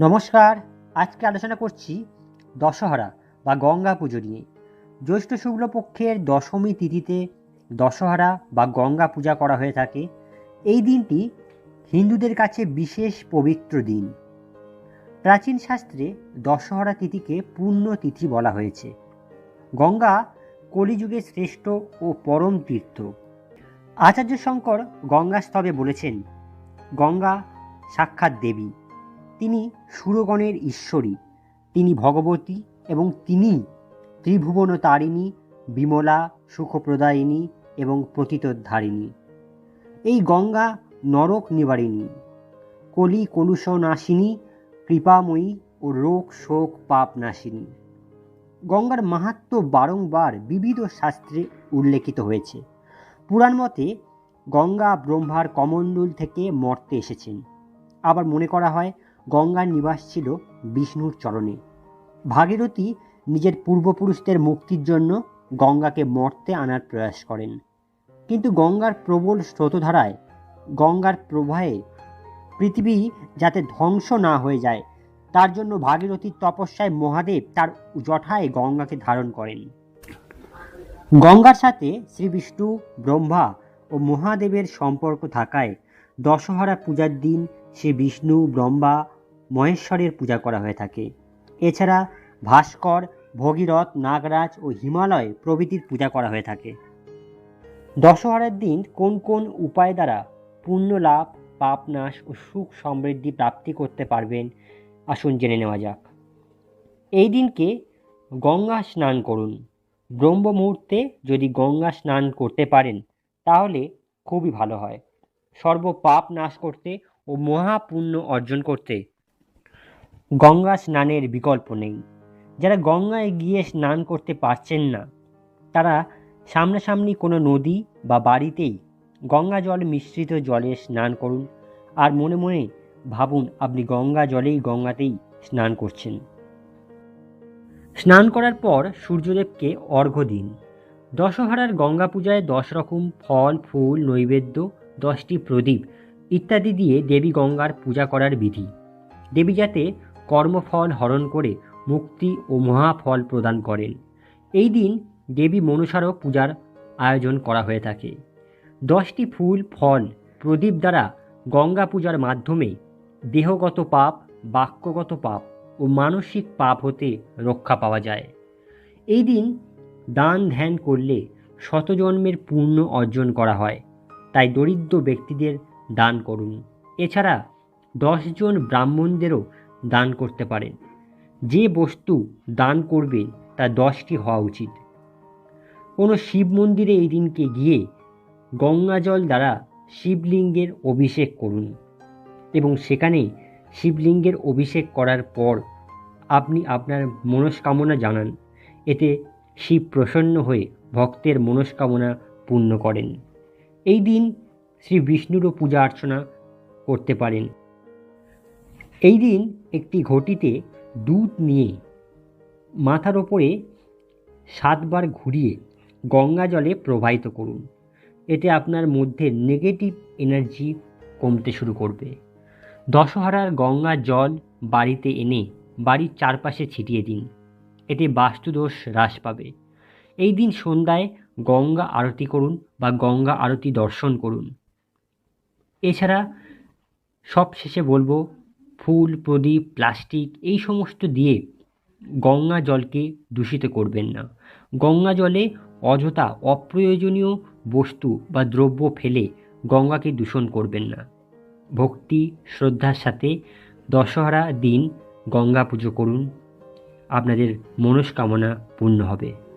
নমস্কার, আজকে আলোচনা করছি দশহরা বা গঙ্গা পুজো নিয়ে। জ্যৈষ্ঠ শুক্লপক্ষের দশমী তিথিতে দশহরা বা গঙ্গা পূজা করা হয়ে থাকে। এই দিনটি হিন্দুদের কাছে বিশেষ পবিত্র দিন। প্রাচীন শাস্ত্রে দশহরা তিথিকে পূর্ণ তিথি বলা হয়েছে। গঙ্গা কলিযুগের শ্রেষ্ঠ ও পরম তীর্থ। আচার্য শঙ্কর গঙ্গা স্তবে বলেছেন, গঙ্গা সাক্ষাৎ দেবী। তিনি সুরগণের ঈশ্বরী। তিনি ভগবতী এবং তিনি ত্রিভুবন তারিণী বিমলা, সুখপ্রদায়িনী এবং প্রতীতোদ্ধারিণী এই গঙ্গা নরক নিবারিণী। কলি কলুষ নাশিনী কৃপাময়ী ও রোগ শোক পাপ নাশিনী গঙ্গার মাহাত্ম্য বারংবার বিবিধ শাস্ত্রে উল্লেখিত হয়েছে। পুরাণ মতে গঙ্গা ব্রহ্মার কমণ্ডল থেকে মর্তে এসেছেন। আবার মনে করা হয় গঙ্গার নিবাস ছিল বিষ্ণুর চরণে। ভাগীরথী নিজের পূর্বপুরুষদের মুক্তির জন্য গঙ্গাকে মর্তে আনার প্রয়াস করেন। কিন্তু গঙ্গার প্রবল স্রোতধারায়, গঙ্গার প্রবাহে পৃথিবী যাতে ধ্বংস না হয়ে যায়, তার জন্য ভাগীরথীর তপস্যায় মহাদেব তার জঠায় গঙ্গাকে ধারণ করেন। গঙ্গার সাথে শ্রী বিষ্ণু, ব্রহ্মা ও মহাদেবের সম্পর্ক থাকায় দশহরা পূজার দিন শ্রী বিষ্ণু, ব্রহ্মা মহেশ্বরের পূজা করা হয়ে থাকে। এছাড়া ভাস্কর, ভগীরথ, নাগরাজ ও হিমালয় প্রভৃতির পূজা করা হয়ে থাকে। দশহরার দিন কোন কোন উপায় দ্বারা পুণ্য লাভ পাপ নাশ ও সুখ সমৃদ্ধি প্রাপ্তি করতে পারবেন? আসুন জেনে নেওয়া যাক। এই দিনকে গঙ্গা স্নান করুন। ব্রহ্ম মুহূর্তে যদি গঙ্গা স্নান করতে পারেন, তাহলে খুবই ভালো হয়। সর্ব পাপ নাশ করতে ও মহাপুণ্য অর্জন করতে গঙ্গা স্নানের বিকল্প নেই। যারা গঙ্গায় গিয়ে স্নান করতে পারছেন না, তারা সামনাসামনি কোনো নদী বা বাড়িতেই গঙ্গা জল মিশ্রিত জলে স্নান করুন আর মনে মনে ভাবুন আপনি গঙ্গা জলেই গঙ্গাতেই স্নান করছেন। স্নান করার পর সূর্যদেবকে অর্ঘ্য দিন। দশহরার গঙ্গা পূজায় দশ রকম ফল, ফুল, নৈবেদ্য, দশটি প্রদীপ ইত্যাদি দিয়ে দেবী গঙ্গার পূজা করার বিধি। দেবী যাতে কর্মফল হরণ করে মুক্তি ও মহাফল প্রদান করেন। এই দিন দেবী মনুষারও পূজার আয়োজন করা হয়ে থাকে। দশটি ফুল, ফল, প্রদীপ দ্বারা গঙ্গা পূজার মাধ্যমে দেহগত পাপ, বাক্যগত পাপ ও মানসিক পাপ হতে রক্ষা পাওয়া যায়। এই দিন দান ধ্যান করলে শতজন্মের পূর্ণ অর্জন করা হয়, তাই দরিদ্র ব্যক্তিদের দান করুন। এছাড়া দশজন ব্রাহ্মণদেরও দান করতে পারেন। যে বস্তু দান করবেন তা দশটি হওয়া উচিত। কোনো শিব মন্দিরে এই দিনকে গিয়ে গঙ্গা জল দ্বারা শিবলিঙ্গের অভিষেক করুন এবং সেখানে শিবলিঙ্গের অভিষেক করার পর আপনি আপনার মনস্কামনা জানান। এতে শিব প্রসন্ন হয়ে ভক্তের মনস্কামনা পূর্ণ করেন। এই দিন শ্রী বিষ্ণুরও পূজা অর্চনা করতে পারেন। এই দিন একটি ঘটিতে দুধ নিয়ে মাথার ওপরে সাতবার ঘুরিয়ে গঙ্গা জলে প্রবাহিত করুন। এতে আপনার মধ্যে নেগেটিভ এনার্জি কমতে শুরু করবে। দশহরার গঙ্গা জল বাড়িতে এনে বাড়ির চারপাশে ছিটিয়ে দিন। এতে বাস্তুদোষ হ্রাস পাবে। এই দিন সন্ধ্যায় গঙ্গা আরতি করুন বা গঙ্গা আরতি দর্শন করুন। এছাড়া সব শেষে বলব ফুল, প্রদীপ, প্লাস্টিক এই সমস্ত দিয়ে গঙ্গা জলকে দূষিত করবেন না। গঙ্গা জলে অযথা অপ্রয়োজনীয় বস্তু বা দ্রব্য ফেলে গঙ্গাকে দূষণ করবেন না। ভক্তি, শ্রদ্ধার সাথে দশহরা দিন গঙ্গা পুজো করুন। আপনাদের মনস্কামনা পূর্ণ হবে।